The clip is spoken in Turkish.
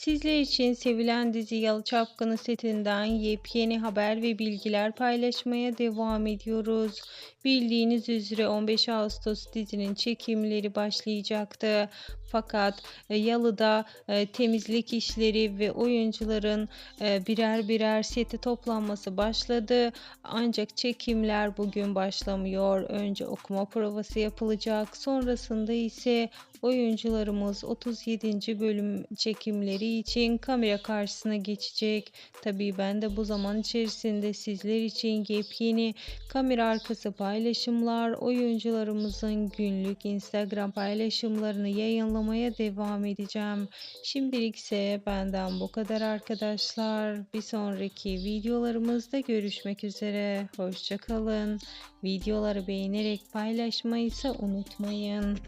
Sizler için sevilen dizi Yalı Çapkını setinden yepyeni haber ve bilgiler paylaşmaya devam ediyoruz. Bildiğiniz üzere 15 Ağustos dizinin çekimleri başlayacaktı. Fakat e, Yalı'da e, temizlik işleri ve oyuncuların e, birer birer seti toplanması başladı. Ancak çekimler bugün başlamıyor. Önce okuma provası yapılacak. Sonrasında ise oyuncularımız 37. bölüm çekimleri için kamera karşısına geçecek. Tabii ben de bu zaman içerisinde sizler için yepyeni kamera arkası paylaşımlar, oyuncularımızın günlük Instagram paylaşımlarını yayınlamaya devam edeceğim. Şimdilik ise benden bu kadar arkadaşlar. Bir sonraki videolarımızda görüşmek üzere. Hoşçakalın. Videoları beğenerek paylaşmayı ise unutmayın.